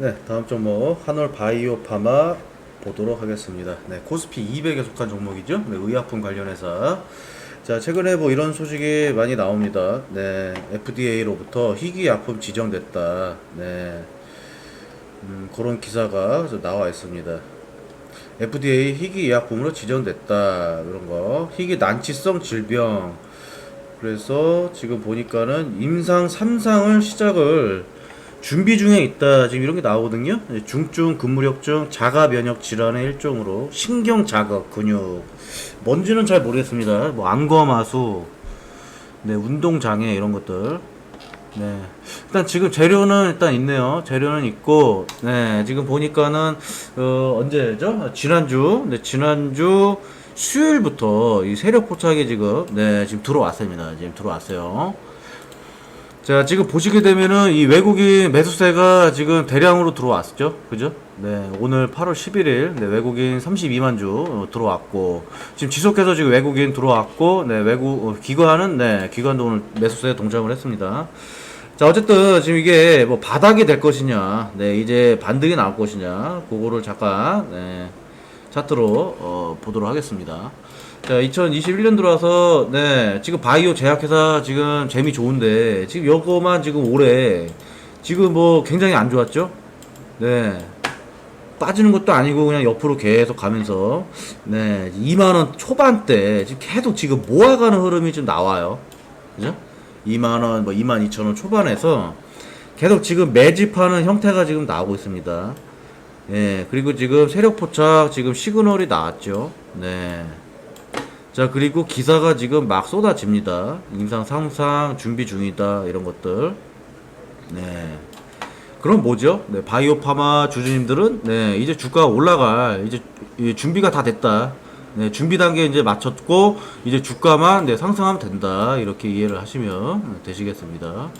네, 다음 종목 한올 바이오 파마 보도록 하겠습니다. 네, 코스피 200에 속한 종목이죠. 네, 의약품 관련해서. 자, 최근에 뭐 이런 소식이 많이 나옵니다. 네, FDA로부터 희귀약품 지정됐다. 네, 음, 그런 기사가 좀 나와 있습니다. FDA 희귀의약품으로 지정됐다. 그런 거. 희귀 난치성 질병. 그래서 지금 보니까는 임상 3상을 시작을 준비 중에 있다. 지금 이런 게 나오거든요. 네, 중증 근무력증 자가 면역 질환의 일종으로 신경 자극 근육 뭔지는 잘 모르겠습니다. 뭐 안검하수, 네 운동 장애 이런 것들. 네. 일단 지금 재료는 일단 있네요. 재료는 있고, 네. 지금 보니까는, 어, 언제죠? 지난주, 네, 지난주 수요일부터 이 세력 포착이 지금, 네, 지금 들어왔습니다. 지금 들어왔어요. 자, 지금 보시게 되면은 이 외국인 매수세가 지금 대량으로 들어왔죠. 그죠? 네, 오늘 8월 11일, 네, 외국인 32만 주 어, 들어왔고, 지금 지속해서 지금 외국인 들어왔고, 네, 외국, 어, 기관은, 네, 기관도 오늘 매수세에 동참을 했습니다. 자, 어쨌든 지금 이게 뭐 바닥이 될 것이냐, 네, 이제 반등이 나올 것이냐, 그거를 잠깐, 네, 차트로, 어, 보도록 하겠습니다. 자, 2021년 들어와서, 네, 지금 바이오 제약회사 지금 재미 좋은데, 지금 요거만 지금 올해, 지금 뭐 굉장히 안 좋았죠? 네. 빠지는 것도 아니고 그냥 옆으로 계속 가면서, 네, 2만 원 초반대, 지금 계속 지금 모아가는 흐름이 좀 나와요. 그죠? 2만 원, 뭐 2만 2천 원 초반에서 계속 지금 매집하는 형태가 지금 나오고 있습니다. 예, 그리고 지금 세력 포착 지금 시그널이 나왔죠. 네. 자, 그리고 기사가 지금 막 쏟아집니다. 임상 상상 준비 중이다. 이런 것들. 네. 그럼 뭐죠? 네, 바이오 파마 주주님들은 네, 이제 주가가 올라갈 이제 이 준비가 다 됐다. 네, 준비 단계 이제 마쳤고 이제 주가만 네, 상승하면 된다. 이렇게 이해를 하시면 되시겠습니다.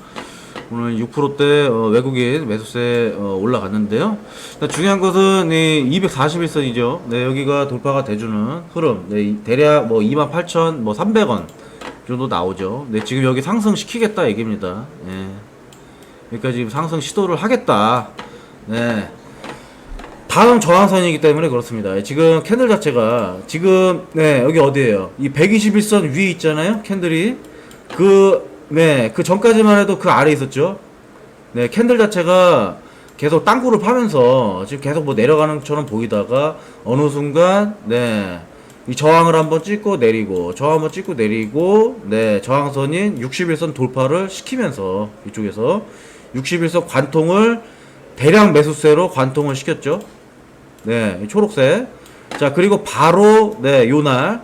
오늘 6%대 어, 외국인 매수세 어, 올라갔는데요. 자, 중요한 것은 이 241선이죠. 네, 여기가 돌파가 돼주는 흐름. 네, 이 대략 뭐 28,000, 뭐 300원 정도 나오죠. 네, 지금 여기 상승 시키겠다 얘기입니다. 예. 그러니까 지금 상승 시도를 하겠다. 네. 다음 저항선이기 때문에 그렇습니다. 지금 캔들 자체가 지금 네 여기 어디에요? 이 121선 위에 있잖아요. 캔들이 그 네, 그 전까지만 해도 그 아래 있었죠. 네, 캔들 자체가 계속 땅굴을 파면서 지금 계속 뭐 내려가는 것처럼 보이다가 어느 순간 네. 이 저항을 한번 찍고 내리고 저항 한번 찍고 내리고 네 저항선인 61선 돌파를 시키면서 이쪽에서 61선 관통을 대량 매수세로 관통을 시켰죠. 네, 이 초록색. 자, 그리고 바로, 네, 요날,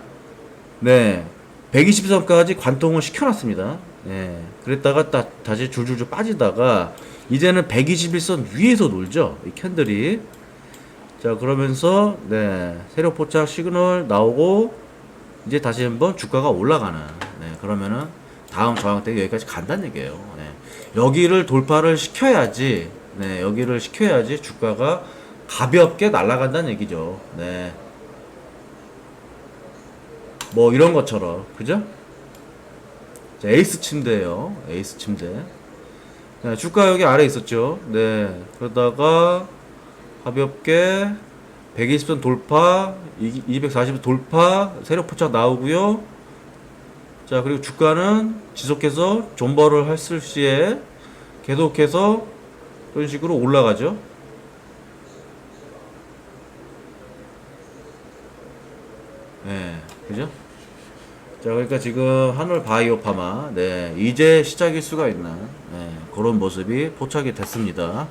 네, 120선까지 관통을 시켜놨습니다. 네, 그랬다가 다, 다시 줄줄줄 빠지다가, 이제는 121선 위에서 놀죠. 이 캔들이. 자, 그러면서, 네, 세력 포착 시그널 나오고, 이제 다시 한번 주가가 올라가는, 네, 그러면은, 다음 저항 때 여기까지 간다는 얘기예요. 네. 여기를 돌파를 시켜야지, 네, 여기를 시켜야지 주가가 가볍게 날아간다는 얘기죠. 네. 뭐 이런 것처럼, 그죠? 자, 에이스 침대예요. 에이스 침대. 네, 주가 여기 아래 있었죠. 네. 그러다가 가볍게 120선 돌파, 240선 돌파, 세력 포착 나오고요. 자, 그리고 주가는 지속해서 존버를 했을 시에 계속해서 이런 식으로 올라가죠. 네, 그죠? 자, 그러니까 지금 한올 바이오 파마, 네, 이제 시작일 수가 있는, 네, 그런 모습이 포착이 됐습니다.